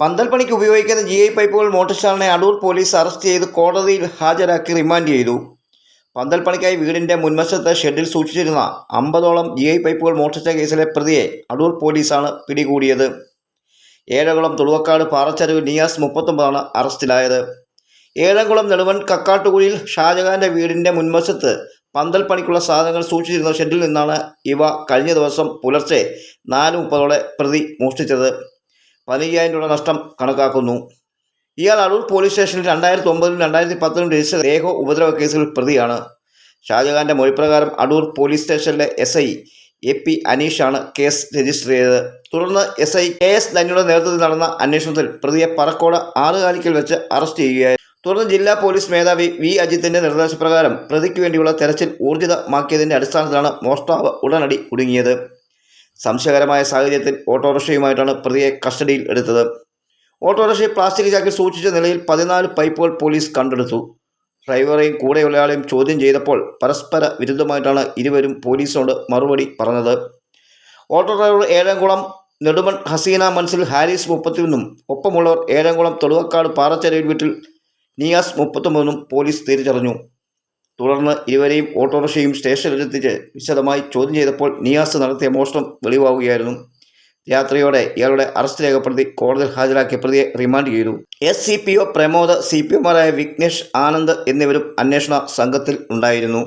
പന്തൽപ്പണിക്ക് ഉപയോഗിക്കുന്ന G I പൈപ്പുകൾ മോട്ടോർസ്റ്റാളിനെ Adoor police arrest ചെയ്ത് കോടതിയിൽ ഹാജരാക്കി റിമാൻഡ് ചെയ്തു. പന്തൽപ്പണിക്കായി വീടിന്റെ മുൻവശത്തെ ഷെഡിൽ സൂക്ഷിച്ചിരുന്ന അമ്പതോളം ജി ഐ പൈപ്പുകൾ മോഷ്ടിച്ച കേസിലെ പ്രതിയെ അടൂർ പോലീസാണ് പിടികൂടിയത്. ഏഴകുളം തുളുവക്കാട് പാറച്ചരുവ് നിയാസ് മുപ്പത്തൊമ്പതാണ് അറസ്റ്റിലായത്. ഏഴംകുളം നെടുവൻ കക്കാട്ടുകുഴിയിൽ ഷാജഹാന്റെ വീടിന്റെ മുൻവശത്ത് പന്തൽപ്പണിക്കുള്ള സാധനങ്ങൾ സൂക്ഷിച്ചിരുന്ന ഷെഡിൽ നിന്നാണ് ഇവ കഴിഞ്ഞ ദിവസം പുലർച്ചെ നാല് മുപ്പതോടെ പ്രതി മോഷ്ടിച്ചത്. പതിനയ്യായിരം രൂപ നഷ്ടം കണക്കാക്കുന്നു. ഇയാൾ അടൂർ പോലീസ് സ്റ്റേഷനിൽ രണ്ടായിരത്തി ഒമ്പതിലും രണ്ടായിരത്തി പത്തിലും രജിസ്റ്റർ ദേഹ ഉപദ്രവ കേസുകൾ പ്രതിയാണ്. ഷാജഹാന്റെ മൊഴിപ്രകാരം അടൂർ പോലീസ് സ്റ്റേഷനിലെ എസ് ഐ എ പി അനീഷാണ് കേസ് രജിസ്റ്റർ ചെയ്തത്. തുടർന്ന് എസ് ഐ കെ എസ് ധനിയുടെ നേതൃത്വത്തിൽ നടന്ന അന്വേഷണത്തിൽ പ്രതിയെ പറക്കോട് ആറുകാലിക്കൽ വെച്ച് അറസ്റ്റ് ചെയ്യുകയായിരുന്നു. തുടർന്ന് ജില്ലാ പോലീസ് മേധാവി വി അജിത്തിന്റെ നിർദ്ദേശപ്രകാരം പ്രതിക്ക് വേണ്ടിയുള്ള തെരച്ചിൽ ഊർജിതമാക്കിയതിന്റെ അടിസ്ഥാനത്തിലാണ് മോഷ്ടാവ് ഉടനടി കുടുങ്ങിയത്. സംശയകരമായ സാഹചര്യത്തിൽ ഓട്ടോറിക്ഷയുമായിട്ടാണ് പ്രതിയെ കസ്റ്റഡിയിൽ എടുത്തത്. ഓട്ടോറിക്ഷയിൽ പ്ലാസ്റ്റിക് ചാക്കിൽ സൂക്ഷിച്ച നിലയിൽ പതിനാല് പൈപ്പുകൾ പോലീസ് കണ്ടെടുത്തു. ഡ്രൈവറെയും കൂടെയുള്ളയാളെയും ചോദ്യം ചെയ്തപ്പോൾ പരസ്പര വിരുദ്ധമായിട്ടാണ് ഇരുവരും പോലീസിനോട് മറുപടി പറഞ്ഞത്. ഓട്ടോ ഡ്രൈവർ ഏഴംകുളം നെടുമൺ ഹസീന മൻസിൽ ഹാരിസ് മുപ്പത്തിയൊന്നും ഒപ്പമുള്ളവർ ഏഴംകുളം തൊടുവക്കാട് പാറച്ചരയിൽ വീട്ടിൽ നിയാസ് മുപ്പത്തൊമ്പതിനും പോലീസ് തിരിച്ചറിഞ്ഞു. തുടർന്ന് ഇരുവരെയും ഓട്ടോറിക്ഷയും സ്റ്റേഷനിലെത്തിച്ച് വിശദമായി ചോദ്യം ചെയ്തപ്പോൾ നിയാസ് നടത്തിയ മോഷണം വെളിവാകുകയായിരുന്നു. രാത്രിയോടെ ഇയാളുടെ അറസ്റ്റ് രേഖപ്പെടുത്തി കോടതിയിൽ ഹാജരാക്കിയ പ്രതിയെ റിമാൻഡ് ചെയ്തു. S C P O Pramod C P ഒമാരായ Vignesh Anand എന്നിവരും അന്വേഷണ സംഘത്തിൽ ഉണ്ടായിരുന്നു.